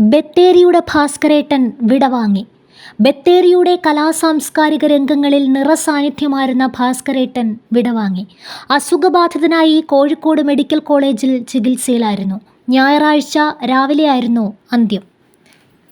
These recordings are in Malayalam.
ബത്തേരിയുടെ ഭാസ്കരേട്ടൻ വിടവാങ്ങി. ബത്തേരിയുടെ കലാസാംസ്കാരിക രംഗങ്ങളിൽ നിറസാന്നിധ്യമായിരുന്ന ഭാസ്കരേട്ടൻ വിടവാങ്ങി. അസുഖബാധിതനായി കോഴിക്കോട് മെഡിക്കൽ കോളേജിൽ ചികിത്സയിലായിരുന്നു. ഞായറാഴ്ച രാവിലെയായിരുന്നു അന്ത്യം.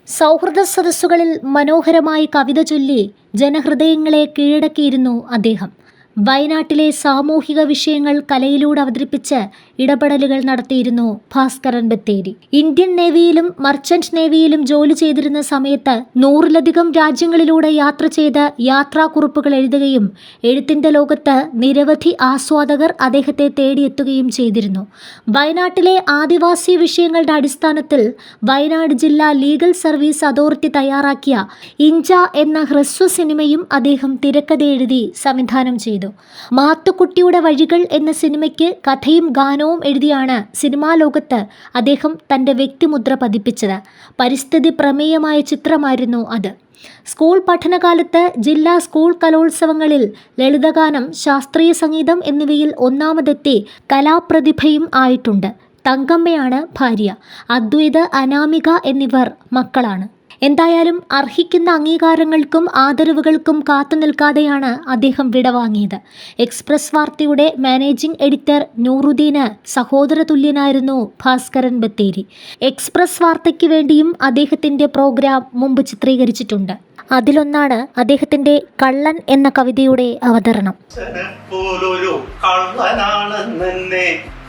സൗഹൃദ സദസ്സുകളിൽ മനോഹരമായി കവിത ചൊല്ലി ജനഹൃദയങ്ങളെ കീഴടക്കിയിരുന്നു അദ്ദേഹം. വയനാട്ടിലെ സാമൂഹിക വിഷയങ്ങൾ കലയിലൂടെ അവതരിപ്പിച്ച് ഇടപെടലുകൾ നടത്തിയിരുന്നു ഭാസ്കരൻ ബത്തേരി. ഇന്ത്യൻ നേവിയിലും മർച്ചന്റ് നേവിയിലും ജോലി ചെയ്തിരുന്ന സമയത്ത് നൂറിലധികം രാജ്യങ്ങളിലൂടെ യാത്ര ചെയ്ത് യാത്രാക്കുറിപ്പുകൾ എഴുതുകയും എഴുത്തിന്റെ ലോകത്ത് നിരവധി ആസ്വാദകർ അദ്ദേഹത്തെ തേടിയെത്തുകയും ചെയ്തിരുന്നു. വയനാട്ടിലെ ആദിവാസി വിഷയങ്ങളുടെ അടിസ്ഥാനത്തിൽ വയനാട് ജില്ലാ ലീഗൽ സർവീസ് അതോറിറ്റി തയ്യാറാക്കിയ ഇഞ്ച എന്ന ഹ്രസ്വ സിനിമയും അദ്ദേഹം തിരക്കഥ എഴുതി സംവിധാനം ചെയ്തു. മാത്തുക്കുട്ടിയുടെ വഴികൾ എന്ന സിനിമയ്ക്ക് കഥയും ഗാനവും എഴുതിയാണ് സിനിമാ ലോകത്ത് അദ്ദേഹം തന്റെ വ്യക്തിമുദ്ര പതിപ്പിച്ചത്. പരിസ്ഥിതി പ്രമേയമായ ചിത്രമായിരുന്നു അത്. സ്കൂൾ പഠനകാലത്ത് ജില്ലാ സ്കൂൾ കലോത്സവങ്ങളിൽ ലളിതഗാനം ശാസ്ത്രീയ സംഗീതം എന്നിവയിൽ ഒന്നാമതെത്തി കലാപ്രതിഭയും ആയിട്ടുണ്ട്. തങ്കമ്മയാണ് ഭാര്യ. അദ്വൈത അനാമിക എന്നിവർ മക്കളാണ്. എന്തായാലും അർഹിക്കുന്ന അംഗീകാരങ്ങൾക്കും ആദരവുകൾക്കും കാത്തു നിൽക്കാതെയാണ് അദ്ദേഹം വിടവാങ്ങിയത് എക്സ്പ്രസ് വാർത്തയുടെ മാനേജിംഗ് എഡിറ്റർ നൂറുദ്ദീന് സഹോദര തുല്യനായിരുന്നു ഭാസ്കരൻ ബത്തേരി. എക്സ്പ്രസ് വാർത്തയ്ക്ക് വേണ്ടിയും അദ്ദേഹത്തിന്റെ പ്രോഗ്രാം മുമ്പ് ചിത്രീകരിച്ചിട്ടുണ്ട്. അതിലൊന്നാണ് അദ്ദേഹത്തിന്റെ കള്ളൻ എന്ന കവിതയുടെ അവതരണം.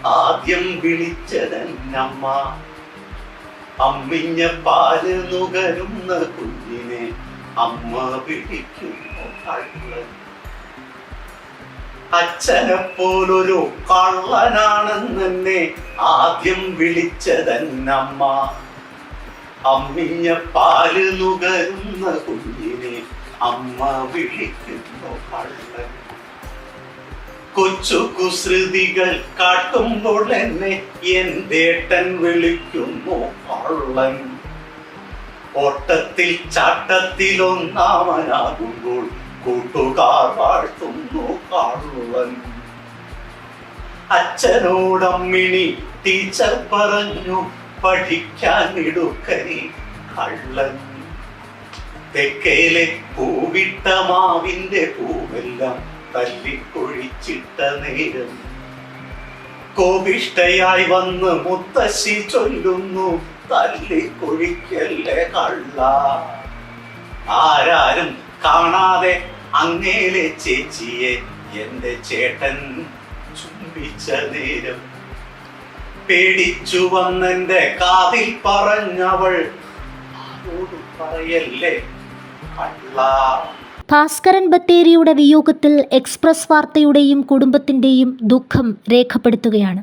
ആദ്യം വിളിച്ചതന്നമ്മ. അമ്മിഞ്ഞ പാൽ നുകരുന്ന കുഞ്ഞിനെ അമ്മ പിടിക്കുന്നു കള്ളൻ. അച്ഛനെ പോലൊരു കള്ളനാണെന്നെ ആദ്യം വിളിച്ചതന്നമ്മ. അമ്മിഞ്ഞ പാൽ നുകരുന്ന കുഞ്ഞിനെ അമ്മ വിളിക്കുന്നു. കൊച്ചു കുസൃതികൾ കാട്ടുമ്പോൾ എന്നെ എന്തേട്ടൻ വിളിക്കുന്നു കള്ളൻ ഓട്ടത്തിൽ ചാട്ടത്തിൽ ഒന്നാമനാകുമ്പോൾ കൂട്ടുകാർ വാഴ്ത്തുന്നു കള്ളൻ അച്ഛനോടമ്മിണി ടീച്ചർ പറഞ്ഞു പഠിക്കാൻ ഇടുക്കരി കള്ളൻ. തെക്കേലെ പൂവിട്ട മാവിന്റെ പൂവെല്ലാം തല്ലിക്കൊഴിച്ചിട്ട നേരം കോപിഷ്ടയായി വന്ന് മുത്തശ്ശി ചൊല്ലുന്നു തല്ലിക്കൊഴിക്കല്ലേ കള്ള? ആരാരും കാണാതെ അങ്ങേലെ ചേച്ചിയെ എന്റെ ചേട്ടൻ ചുംബിച്ച നേരം പേടിച്ചു വന്നെന്റെ കാതിൽ പറഞ്ഞവൾ പറയല്ലേ കള്ള? ഭാസ്കരൻ ബത്തേരിയുടെ വിയോഗത്തിൽ എക്സ്പ്രസ് വാർത്തയുടെയും കുടുംബത്തിന്റെയും ദുഃഖം രേഖപ്പെടുത്തുകയാണ്.